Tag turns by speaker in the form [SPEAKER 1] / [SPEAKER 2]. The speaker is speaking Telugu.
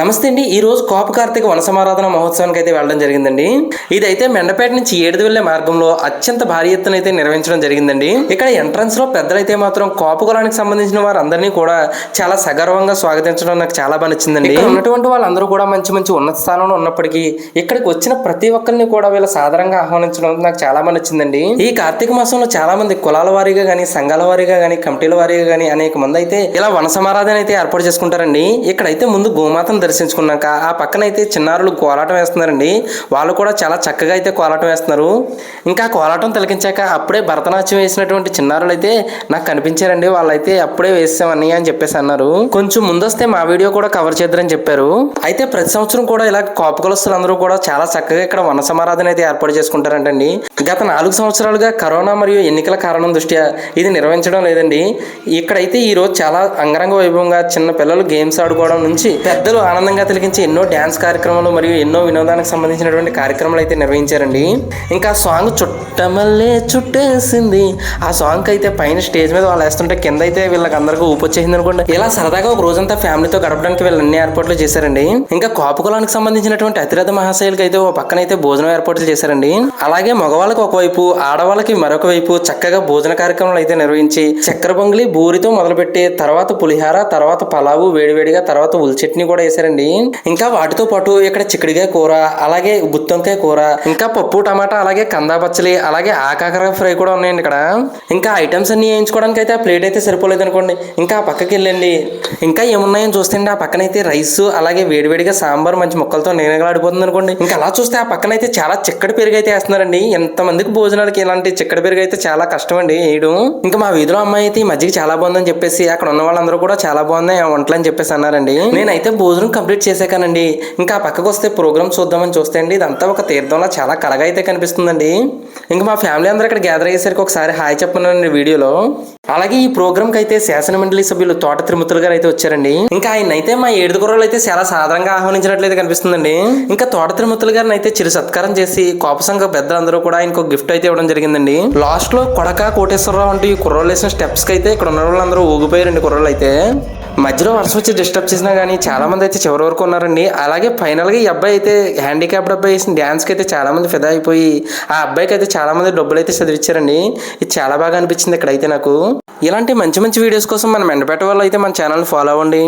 [SPEAKER 1] నమస్తే అండి. ఈ రోజు కోప కార్తీక వన సమారాధన మహోత్సవానికి అయితే వెళ్ళడం జరిగిందండి. ఇదైతే మెండపేట నుంచి ఏడుది వెళ్ళే మార్గంలో అత్యంత భారీ ఎత్తున అయితే నిర్వహించడం జరిగిందండి. ఇక్కడ ఎంట్రన్స్లో పెద్దలైతే మాత్రం కోప కులానికి సంబంధించిన వారందరినీ కూడా చాలా సగర్వంగా స్వాగతించడం నాకు చాలా బాగా నచ్చిందండి. ఉన్నటువంటి వాళ్ళందరూ కూడా మంచి మంచి ఉన్నత స్థానంలో ఉన్నప్పటికీ ఇక్కడికి వచ్చిన ప్రతి ఒక్కరిని కూడా వీళ్ళ సాధారణంగా ఆహ్వానించడం నాకు చాలా బాగా నచ్చిందండి. ఈ కార్తీక మాసంలో చాలా మంది కులాల వారీగా గానీ సంఘాల వారీగా గానీ కమిటీల వారీగా గానీ అనేక మంది అయితే ఇలా వన సమారాధన అయితే ఏర్పాటు చేసుకుంటారండి. ఇక్కడైతే ముందు గోమాతను దర్శించుకున్నాక ఆ పక్కన అయితే చిన్నారులు కోలాటం వేస్తున్నారండి. వాళ్ళు కూడా చాలా చక్కగా అయితే కోలాటం వేస్తున్నారు. ఇంకా కోలాటం తిలకించాక అప్పుడే భరతనాట్యం వేసినటువంటి చిన్నారులు అయితే నాకు కనిపించారండి. వాళ్ళైతే అప్పుడే వేసామని అని చెప్పేసి అన్నారు. కొంచెం ముందొస్తే మా వీడియో కూడా కవర్ చేద్దరని చెప్పారు. అయితే ప్రతి సంవత్సరం కూడా ఇలా కోపకులస్తులు అందరూ కూడా చాలా చక్కగా ఇక్కడ వన సమారాధన అయితే ఏర్పాటు చేసుకుంటారంటండి. గత నాలుగు సంవత్సరాలుగా కరోనా మరియు ఎన్నికల కారణం దృష్ట్యా ఇది నిర్వహించడం లేదండి. ఇక్కడైతే ఈ రోజు చాలా అంగరంగ వైభవంగా చిన్న పిల్లలు గేమ్స్ ఆడుకోవడం నుంచి పెద్దలు ఆనందంగా తిలకించి ఎన్నో డ్యాన్స్ కార్యక్రమాలు మరియు ఎన్నో వినోదానికి సంబంధించినటువంటి కార్యక్రమాలు అయితే నిర్వహించారండి. ఇంకా సాంగ్ చుట్టమల్లే చుట్టేసింది. ఆ సాంగ్ అయితే పైన స్టేజ్ మీద వాళ్ళు వేస్తుంటే కింద అయితే వీళ్ళకి అందరికీ ఊపొచ్చేసింది అనుకోండి. ఇలా సరదాగా ఒక రోజంతా ఫ్యామిలీతో గడపడానికి వీళ్ళు అన్ని ఏర్పాట్లు చేశారండి. ఇంకా కాపుకులానికి సంబంధించినటువంటి అతిరథ మహాశైలికి అయితే ఓ పక్కన అయితే భోజనం ఏర్పాట్లు చేశారండి. అలాగే మగవాళ్ళకి ఒకవైపు ఆడవాళ్ళకి మరొక వైపు చక్కగా భోజన కార్యక్రమాలు అయితే నిర్వహించి చక్కెర బొంగులి బూరితో మొదలుపెట్టి తర్వాత పులిహార తర్వాత పలావు వేడివేడిగా తర్వాత ఉల్ కూడా వేశారు చేశారండి. ఇంకా వాటితో పాటు ఇక్కడ చిక్కుడుగాయ కూర అలాగే గుత్తొంకాయ కూర ఇంకా పప్పు టమాటా అలాగే కందా పచ్చలి అలాగే ఆకాకర ఫ్రై కూడా ఉన్నాయండి ఇక్కడ. ఇంకా ఐటమ్స్ అన్ని వేయించుకోవడానికి అయితే ఆ ప్లేట్ అయితే సరిపోలేదు అనుకోండి. ఇంకా ఆ పక్కకి వెళ్ళండి. ఇంకా ఏమున్నాయని చూస్తే ఆ పక్కనైతే రైస్ అలాగే వేడివేడిగా సాంబార్ మంచి ముక్కలతో నేనగలాడిపోతుంది అనుకోండి. ఇంకా అలా చూస్తే ఆ పక్కన అయితే చాలా చిక్కడి పెరుగు అయితే వేస్తున్నారండి. ఎంతమందికి భోజనాలకి ఇలాంటి చిక్కడి పెరుగు అయితే చాలా కష్టం అండి వేయడం. ఇంకా మా వీధిలో అమ్మాయి అయితే ఈ మధ్యకి చాలా బాగుందని చెప్పేసి అక్కడ ఉన్న వాళ్ళందరూ కూడా చాలా బాగున్నాయి వంటలు అని చెప్పేసి అన్నారండి. నేనైతే భోజనం కంప్లీట్ చేసాకానండి ఇంకా పక్కకు వస్తే ప్రోగ్రామ్ చూద్దామని చూస్తే అండి ఇదంతా ఒక తీర్థంలో చాలా కలగా అయితే కనిపిస్తుందండి. ఇంకా మా ఫ్యామిలీ అందరూ ఇక్కడ గ్యాదర్ అయ్యేసరికి ఒకసారి హాయ్ చెప్పనండి వీడియోలో. అలాగే ఈ ప్రోగ్రామ్కి అయితే శాసన మండలి సభ్యులు తోట తిరుమతులు గారు అయితే వచ్చారండి. ఇంకా ఆయన అయితే మా ఏడు కుర్రలు అయితే చాలా సాధారణంగా ఆహ్వానించినట్లయితే కనిపిస్తుందండి. ఇంకా తోట తిరుమతులు గారిని అయితే చిరు సత్కారం చేసి కోప సంఘ పెద్దలందరూ కూడా ఆయనకు గిఫ్ట్ అయితే ఇవ్వడం జరిగిందండి. లాస్ట్లో కొడక కోటేశ్వరరావు అంటే ఈ కుర్రోళ్ళు వేసిన స్టెప్స్కి అయితే ఇక్కడ ఉన్న వాళ్ళందరూ ఊగిపోయారండి కుర్రోళ్ళు అయితే. మధ్యలో వర్షం వచ్చి డిస్టర్బ్ చేసినా కానీ చాలా మంది అయితే చివరి వరకు ఉన్నారండి. అలాగే ఫైనల్గా ఈ అబ్బాయి అయితే హ్యాండిక్యాప్డ్ అబ్బాయి వేసిన డ్యాన్స్కి అయితే చాలా మంది ఫిదా అయిపోయి ఆ అబ్బాయికి అయితే చాలా మంది డబ్బులు అయితే చదివించారండి ఇది చాలా బాగా అనిపించింది ఇక్కడైతే నాకు. ఇలాంటి మంచి మంచి వీడియోస్ కోసం మనం ఎండపెట్ట వాళ్ళు అయితే మన ఛానల్ ఫాలో అవ్వండి.